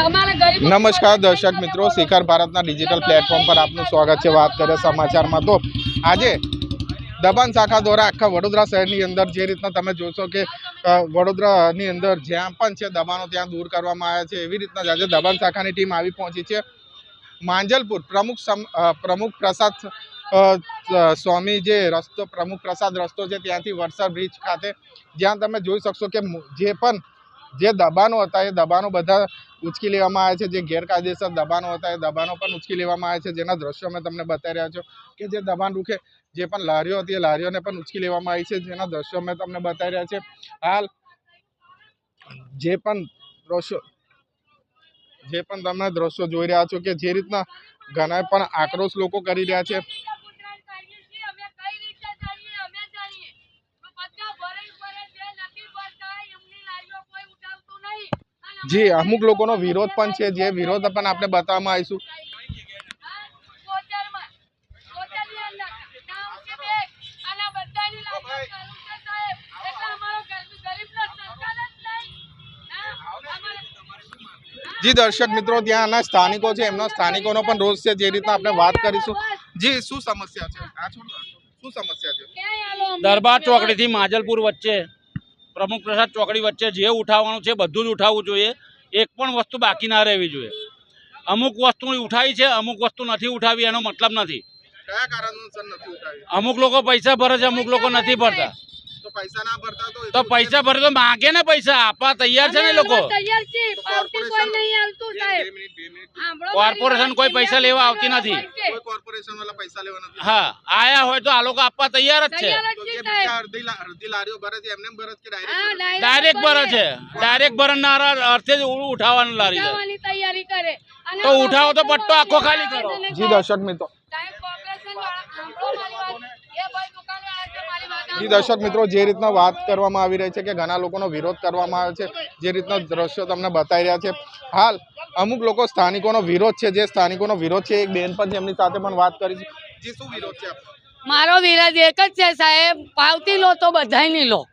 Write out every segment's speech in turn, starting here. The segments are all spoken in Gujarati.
નમસ્કાર દર્શક મિત્રો શિખર ભારતના ડિજિટલ પ્લેટફોર્મ પર આપનું સ્વાગત છે વાત કરીએ સમાચારમાં તો. આજે દબાણ શાખા દ્વારા આખા વડોદરા શહેરની અંદર જે રીતના તમે જોશો કે વડોદરાની અંદર જ્યાં પણ છે દબાણો ત્યાં દૂર કરવામાં આવ્યા છે. એવી રીતના આજે દબાણ શાખાની ટીમ આવી પહોંચી છે. માંજલપુર પ્રમુખ પ્રમુખ પ્રસાદ સ્વામી જે રસ્તો પ્રમુખ પ્રસાદ રસ્તો છે ત્યાંથી વરસાદ બ્રિજ ખાતે. જ્યાં તમે જોઈ શકશો કે જે પણ જે દબાણો હતા, એ દબાણો બધા ઉચકી લેવામાં આવે છે. જે ગેરકાયદેસર દબાણો હતા, એ દબાણો પણ ઉચકી લેવામાં આવે છે. જેના દ્રશ્યો મેં તમને બતાવી રહ્યા છું કે જે દબાણ રૂખે જે પણ લારીઓ હતી, એ લારીઓને પણ ઉચકી લેવામાં આવી છે. જેના દ્રશ્યો મેં તમને બતાવી રહ્યા છે. હાલ જે પણ દ્રશ્યો, જે પણ તમે દ્રશ્યો જોઈ રહ્યા છો કે જે રીતના ઘણા પણ આક્રોશ લોકો કરી રહ્યા છે. જી, અમુક લોકોનો વિરોધ પણ છે. જે વિરોધ પણ આપણે બતાવવામાં આવીશું. જી, દર્શક મિત્રો ત્યાંના સ્થાનિકો છે. એમના સ્થાનિકોનો પણ રોષ છે જે રીતના આપણે વાત કરીશું. જી, શું સમસ્યા છે. શું સમસ્યા છે? દરબાર ચોકડીથી માજલપુર વચ્ચે પ્રમુખ પ્રસાદ ચોકડી વચ્ચે જે ઉઠાવવાનું છે બધું જ ઉઠાવવું જોઈએ. એક પણ વસ્તુ બાકી ના રહેવી જોઈએ. અમુક વસ્તુ ઉઠાવી છે અમુક વસ્તુ નથી ઉઠાવી એનો મતલબ નથી. કયા કારણોસર નથી ઉઠાવી? અમુક લોકો પૈસા ભરે છે અમુક લોકો નથી ભરતા. તો પૈસા ના ભરતા તો તો પૈસા ભરે તો માગે ને પૈસા આપવા તૈયાર છે ને એ લોકો? કોર્પોરેશન કોઈ પૈસા લેવા આવતી નથી. કોઈ કોર્પોરેશન વાળા પૈસા લેવા નથી. હા આયા હોય તો આ લોકો આપવા તૈયાર જ છે. અડધી અડધી લારીઓ ભરે છે એમને એમ કે ડાયરેક્ટ ડાયરેક્ટ ભરે છે? ડાયરેક્ટ ભરનારા અર્થે જ ઉઠાવવાનું લારી ઉઠાવવાની તૈયારી કરે. તો ઉઠાવો તો પટ્ટો આખો ખાલી કરો. જી દર્શક મિત્રો. સાહેબ કોર્પોરેશન વાળા સાંભળો મારી વાત એ ભાઈ દુકાને આવે છે મારી વાત જી દર્શક મિત્રો જે રીતના વાત કરવામાં આવી રહી છે કે ઘણા લોકોનો વિરોધ કરવામાં આવે છે જે રીતના દ્રશ્યો તમને બતાવી રહ્યા છે. હાલ અમુક લોકો સ્થાનિકોનો વિરોધ છે જે સ્થાનિકોનો વિરોધ છે એક બેન પણ જેમની એમની સાથે પણ વાત કરી છે. જી શું વિરોધ છે આપનો? મારો વિરાજ એક જ છે સાહેબ, પાવતી લો તો બધાયની લો.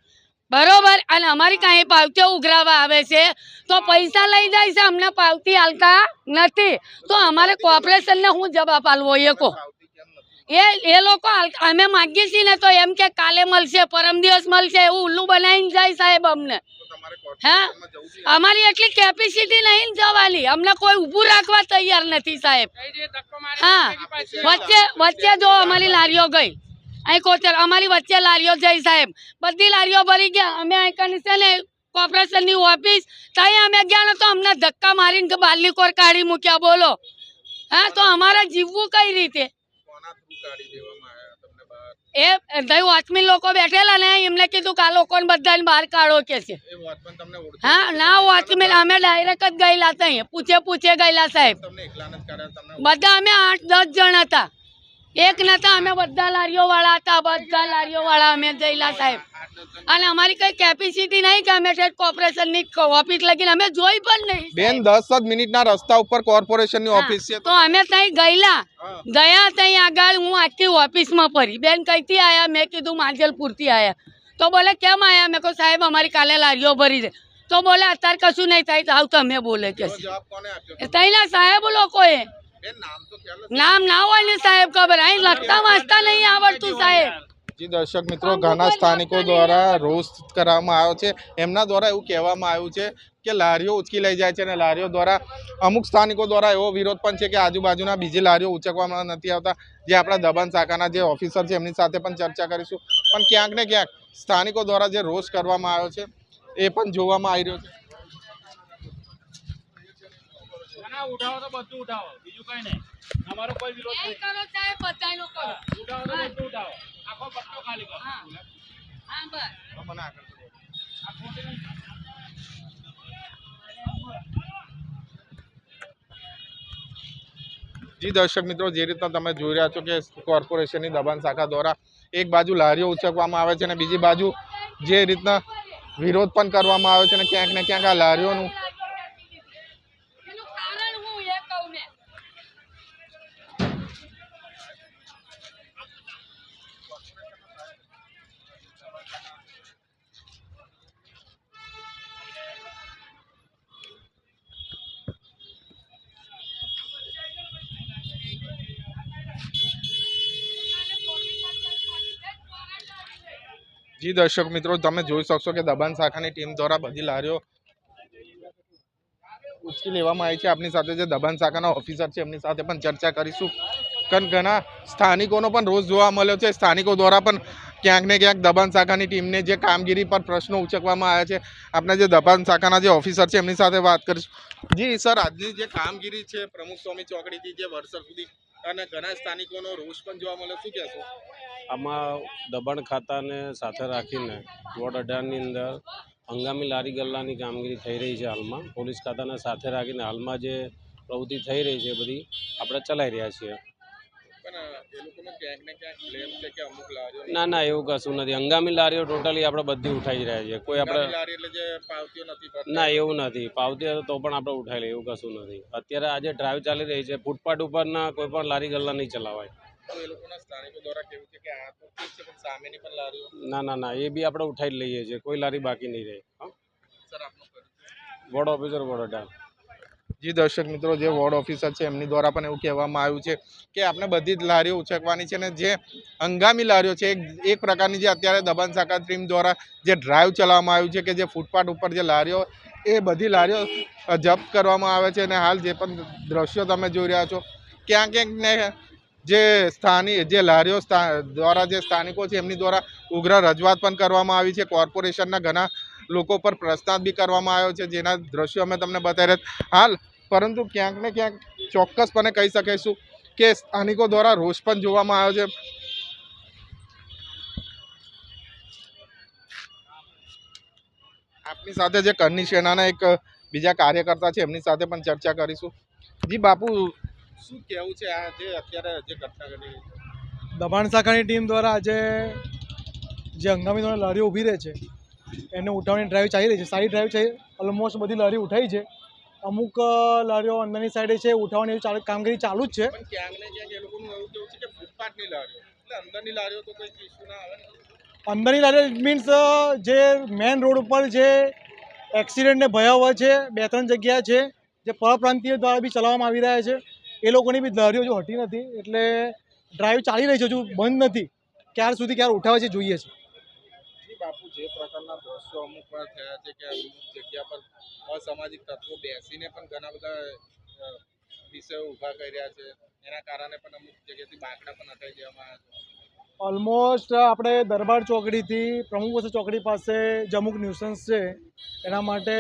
બરોબર? અને અમારી કાંઈ પાવતીઓ ઉઘરાવા આવે છે, તો પૈસા લઈ જાય છે, અમને પાવતી આલતા નથી. તો અમારે કોર્પોરેશનને હું જવાબ આપવો એ કહો. આવતી કેમ નથી? એ એ લોકો અમે માગીએ છીએ ને તો એમ કે કાલે મળશે, પરમ દિવસ મળશે, એવું ઉલ્લું બનાવીને જાય સાહેબ અમને. હા? અમારી એટલી કેપેસિટી નહીં જવાની. અમને કોઈ ઊભું રાખવા તૈયાર નથી સાહેબ. હા. વચ્ચે વચ્ચે જો અમારી લારીઓ ગઈ. અહીં કોચર અમારી વચ્ચે લારીઓ જઈ સાહેબ. બધી લારીઓ ભરી ગયા. અમે અહીં છે ને કોર્પોરેશનની ઓફિસ ત્યાં અમે ગયા ને તો અમને ધક્કા મારીને બાલી કોર કાઢી મૂક્યા. બોલો. હા, તો અમારે જીવવું કઈ રીતે? કાઢી દેવામાં આવ્યા તમને બહાર? એ દઈ વોચમેન લોકો બેઠેલા ને એમને કીધું કે આ લોકોને બધાને બહાર કાઢો કે છે. એ વોચમેન તમને ઓળખે હા ના વોચમેન અમે ડાયરેક્ટ જ ગયેલા હતા પૂછે પૂછે ગયેલા સાહેબ. તમને એકલાને જ કાઢ્યા તમને બધા અમે આઠ દસ જણ હતા. એક નતા અમે બધા લારીઓ વાળા હતા બધા લારીઓ વાળા અમે જયેલા સાહેબ. અને અમારી કઈ કેપેસિટી નહીં કે અમે કોર્પોરેશનની ઓફિસ લગીને અમે જોઈ પણ નહીં બેન દસ જ મિનિટના રસ્તા ઉપર કોર્પોરેશનની ઓફિસ છે તો અમે ત્યાં ગયેલા. ગયા ત્યાં આગળ હું આખી ઓફિસમાં ફરી. બેન કઈથી આયા? મેં કીધું માંજલપુરથી આયા. તો બોલે કેમ આયા? મેં કહું સાહેબ અમારી કાલે લારીઓ ભરી છે. તો બોલે અત્યારે કશું નહીં થાય તો આવ તમે બોલે. કે તો જવાબ કોને આપ્યો? તઈના સાહેબ લોકોએ નામ ના હોય ને સાહેબ ખબર. અહીં લખતા વાંચતા નહીં આવડતું સાહેબ. જી દર્શક મિત્રો ઘણા સ્થાનિકો દ્વારા રોષ કરવામાં આવ્યો છે. એમના દ્વારા એવું કહેવામાં આવ્યું છે કે લારીઓ ઉચકી લઈ જાય છે અને લારીઓ દ્વારા અમુક સ્થાનિકો દ્વારા એવો વિરોધ પણ છે કે આજુબાજુના બીજી લારીઓ ઉચકવામાં નથી આવતા. જે આપણા દબાણ શાખાના જે ઓફિસર છે એમની સાથે પણ ચર્ચા કરીશું. પણ ક્યાંક ને ક્યાંક સ્થાનિકો દ્વારા જે રોષ કરવામાં આવ્યો છે એ પણ જોવામાં આવી રહ્યો છે. ના, ઉઠાવો તો બધું ઉઠાવો. બીજું કઈ નહીં. અમારો કોઈ વિરોધ નહીં. કરો ચાહે બધાનો કરો. ઉઠાવો તો બધું ઉઠાવો. આખો પટ્ટો ખાલી કરો. હા. હા બસ. મને આગળ કરો. જી દર્શક મિત્રો જે રીતના તમે જોઈ રહ્યા છો કે કોર્પોરેશનની દબાણ શાખા દ્વારા એક બાજુ લારીઓ ઉચકવામાં આવે છે અને બીજી બાજુ જે રીતના વિરોધ પણ કરવામાં આવે છે અને ક્યાંક ને ક્યાંક આ લારીઓનું જી દર્શક મિત્રો, તમે જોઈ શકશો કે દબાણ શાખાની ટીમ દ્વારા બધી લારીઓ ઉચકી લેવામાં આવી છે. આપની સાથે જે દબાણ શાખાના ઓફિસર છે, એમની સાથે પણ ચર્ચા કરીશું. કારણ ઘણા સ્થાનિકોનો પણ રોજ જોવા મળ્યો છે. સ્થાનિકો દ્વારા પણ ક્યાંક ને ક્યાંક દબાણ શાખાની ટીમને જે કામગીરી પર પ્રશ્નો ઉચકવામાં આવ્યા છે. આપણે જે દબાણ શાખાના જે ઓફિસર છે, એમની સાથે વાત કરીશું. જી સર, આજની જે કામગીરી છે, પ્રમુખ સ્વામી ચોકડીથી જે વર્ષો સુધી અને ઘણા સ્થાનિકોનો રોષ પણ જોવા મળે શું કહેશો? આમાં દબાણ ખાતાને સાથે રાખીને વોર્ડ અઢારની અંદર હંગામી લારી ગલ્લાની કામગીરી થઈ રહી છે હાલમાં. પોલીસ ખાતાને સાથે રાખીને હાલમાં જે પ્રવૃત્તિ થઈ રહી છે બધી આપણે ચલાવી રહ્યા છીએ પણ એ લોકોનો ક્યાંક ને ના એવું કશું નથી. હંગામી લારીઓ ટોટલી આપણે બધી ઉઠાઈ રહ્યા છે કોઈ આપણે. ના એવું નથી. પાવતી તો પણ આપણે ઉઠાઈ લઈએ એવું કશું નથી. અત્યારે આજે ડ્રાઈવ ચાલી રહી છે. ફૂટપાથ ઉપરના કોઈ પણ લારી ગલ્લા નહીં ચલાવાય. ના ના ના એ બી આપણે ઉઠાઈ લઈએ છીએ. કોઈ લારી બાકી નહીં રહે વોર્ડ ઓફિસર વોર્ડ અઢાર જી દર્શક મિત્રો, જે વોર્ડ ઓફિસર છે, એમની દ્વારા પણ એવું કહેવામાં આવ્યું છે કે આપણે બધી જ લારીઓ ઉછકવાની છે ને જે હંગામી લારીઓ છે, એક પ્રકારની જે અત્યારે દબાણ શાખા ટીમ દ્વારા જે ડ્રાઈવ ચલાવવામાં આવ્યું છે કે જે ફૂટપાથ ઉપર જે લારીઓ, એ બધી લારીઓ જપ્ત કરવામાં આવે છે અને હાલ જે પણ દ્રશ્યો તમે જોઈ રહ્યા છો, ક્યાંક ક્યાંક ને જે સ્થાનિક જે લારીઓ દ્વારા જે સ્થાનિકો છે, એમની દ્વારા ઉગ્ર રજૂઆત પણ કરવામાં આવી છે. કોર્પોરેશનના ઘણા લોકો પર પ્રસ્તાવ બી કરવામાં આવ્યો છે, જેના દ્રશ્યો અમે તમને બતાવી રહ્યા હાલ, પરંતુ ક્યાંક ને ક્યાંક ચોક્કસપણે કહી શકીશું કે સ્થાનિકો દ્વારા રોષ પણ જોવામાં આવ્યો છે. આપની સાથે જે કરની સેનાના એક બીજા કાર્યકર્તા છે, એમની સાથે પણ ચર્ચા કરીશું. જી બાપુ, શું કહેવું છે આ જે અત્યારે જે ઘટના ઘટી દબાણ શાખાની ટીમ દ્વારા આજે જે હંગામી ધોરણે લારીઓ ઊભી રહે છે એને ઉઠાવવાની ડ્રાઈવ ચાલી રહી છે. સારી ડ્રાઈવ છે. ઓલમોસ્ટ બધી લારી ઉઠાઈ છે. અમુક લારીઓ અંદરની સાઈડે છે. ઉઠાવવાની ચાલુ કામગીરી ચાલુ જ છે. અંદરની લારીઓ મીન્સ જે મેન રોડ ઉપર જે એક્સિડન્ટને ભયાવહ છે બે ત્રણ જગ્યા છે જે પરપ્રાંતીય દ્વારા બી ચલાવવામાં આવી રહ્યા છે એ લોકોની બી લારીઓ હજુ હટી નથી. એટલે ડ્રાઈવ ચાલી રહી છે હજુ બંધ નથી. ક્યાર સુધી ક્યારે ઉઠાવે છે જોઈએ છે. દ્રશ્યો અમુક વાર થયા છે કે અમુક જગ્યા પર અસામાજિક તત્વો બેસીને પણ ઘણા બધા વિષયો ઊભા કરી રહ્યા છે. એના કારણે પણ અમુક જગ્યાએથી બાકડા પણ હટાઈ દેવામાં આવ્યા છે ઓલમોસ્ટ આપણે દરબાર ચોકડીથી પ્રમુખ વસત ચોકડી પાસે જે અમુક ન્યુસન્સ છે. એના માટે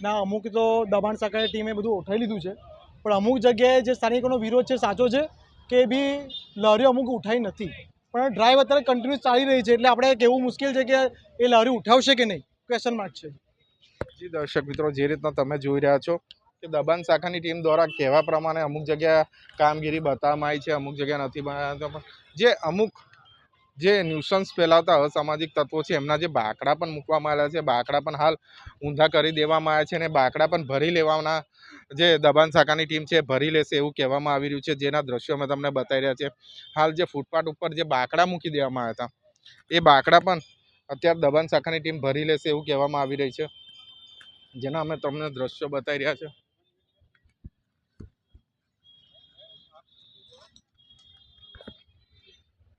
ના, અમુક તો દબાણ શાખાની ટીમે બધું ઉઠાવી લીધું છે. પણ અમુક જગ્યાએ જે સ્થાનિકોનો વિરોધ છે, સાચો છે, કે બી લારીઓ અમુક ઉઠાઈ નથી. પણ ડ્રાઈવ અત્યારે કન્ટિન્યુઅસ ચાલી રહી છે એટલે આપણે કહેવું મુશ્કેલ છે કે એ લારી ઉઠાવશે કે નહીં? ક્વેશ્ચન માર્ક છે. જી, દર્શક મિત્રો, જે રીતના તમે જોઈ રહ્યા છો કે દબાણ શાખાની ટીમ દ્વારા કહેવા પ્રમાણે અમુક જગ્યાએ કામગીરી બતાવવામાં આવી છે, અમુક જગ્યા નથી બનાવતા જે અમુક જે ન્યુસન્સ ફેલાવતા અસામાજિક તત્વો છે, એમના જે બાકડા પણ મૂકવામાં આવ્યા છે, બાકડા પણ હાલ ઊંધા કરી દેવામાં આવ્યા છે અને બાકડા પણ ભરી લેવાના જે દબાણ શાખાની ટીમ છે ભરી લેશે એવું કહેવામાં આવી રહ્યું છે. જેના દ્રશ્યો અમે તમને બતાવી રહ્યા છે. હાલ જે ફૂટપાથ ઉપર જે બાકડા મૂકી દેવામાં આવ્યા હતા, એ બાકડા પણ અત્યારે દબાણ શાખાની ટીમ ભરી લેશે એવું કહેવામાં આવી રહી છે. જેના અમે તમને દ્રશ્યો બતાવી રહ્યા છે.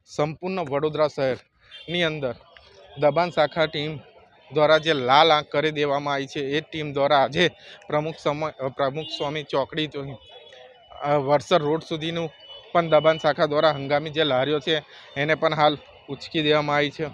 સંપૂર્ણ વડોદરા શહેરની અંદર દબાણ શાખા ટીમ દ્વારા જે લાલ આંખ કરી દેવામાં આવી છે, એ ટીમ દ્વારા આજે પ્રમુખ સમય પ્રમુખ સ્વામી ચોકડી વડસર રોડ સુધીનું પણ દબાણ શાખા દ્વારા હંગામી જે લારીઓ છે, એને પણ હાલ ઉચકી દેવામાં આવી છે.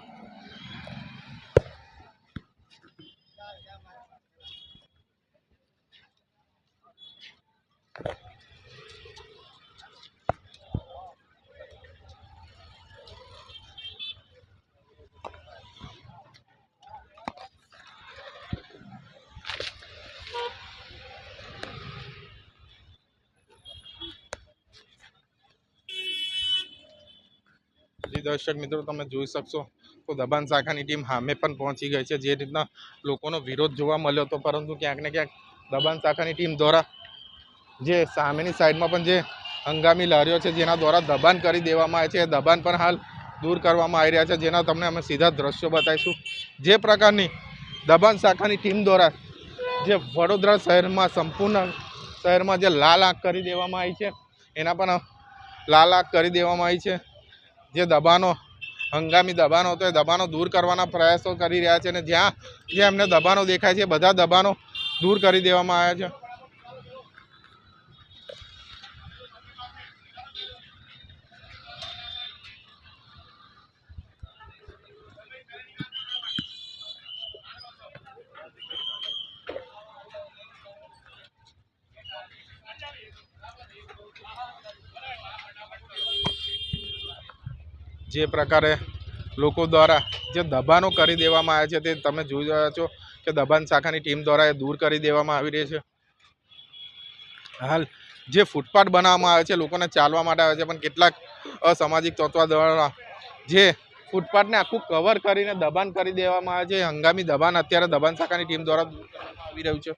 દર્શક મિત્રો, તમે જોઈ શકશો. તો દબાણ શાખાની ટીમ સામે પણ પહોંચી ગઈ છે. જે રીતના લોકોનો વિરોધ જોવા મળ્યો હતો, પરંતુ ક્યાંક ને ક્યાંક દબાણ શાખાની ટીમ દ્વારા જે સામેની સાઈડમાં પણ જે હંગામી લારીઓ છે, જેના દ્વારા દબાણ કરી દેવામાં આવે છે. એ દબાણ પણ હાલ દૂર કરવામાં આવી રહ્યા છે, જેના તમને અમે સીધા દ્રશ્યો બતાવીશું. જે પ્રકારની દબાણ શાખાની ટીમ દ્વારા જે વડોદરા શહેરમાં સંપૂર્ણ શહેરમાં જે લાલ આંખ કરી દેવામાં આવી છે, એના પણ લાલ આંખ કરી દેવામાં આવી છે. જે દબાણો, હંગામી દબાણો હતો એ દબાણો દૂર કરવાના પ્રયાસો કરી રહ્યા છે અને જ્યાં જે એમને દબાણો દેખાય છે બધા દબાણો દૂર કરી દેવામાં આવ્યા છે. જે પ્રકારે લોકો દ્વારા જે દબાણો કરી દેવામાં આવ્યા છે તે તમે જોઈ રહ્યા છો કે દબાણ શાખાની ટીમ દ્વારા એ દૂર કરી દેવામાં આવી રહી છે. હાલ જે ફૂટપાથ બનાવવામાં આવે છે લોકોને ચાલવા માટે આવે છે પણ કેટલાક અસામાજિક તત્વો દ્વારા જે ફૂટપાથને આખું કવર કરીને દબાણ કરી દેવામાં આવે છે, હંગામી દબાણ, અત્યારે દબાણ શાખાની ટીમ દ્વારા આવી રહ્યું છે.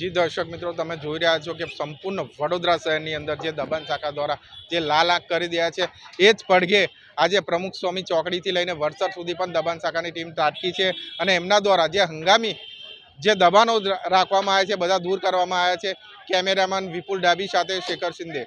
જી દર્શક મિત્રો, તમે જોઈ રહ્યા છો કે સંપૂર્ણ વડોદરા શહેરની અંદર જે દબાણ શાખા દ્વારા જે લાલ આંખ કરી રહ્યા છે, એ જ પડઘે આજે પ્રમુખ સ્વામી ચોકડીથી લઈને વડસર સુધી પણ દબાણ શાખાની ટીમ તાટકી છે અને એમના દ્વારા જે હંગામી જે દબાણો રાખવામાં આવ્યા છે, બધા દૂર કરવામાં આવ્યા છે, કેમેરામેન વિપુલ ડાબી સાથે શેખર શિંદે.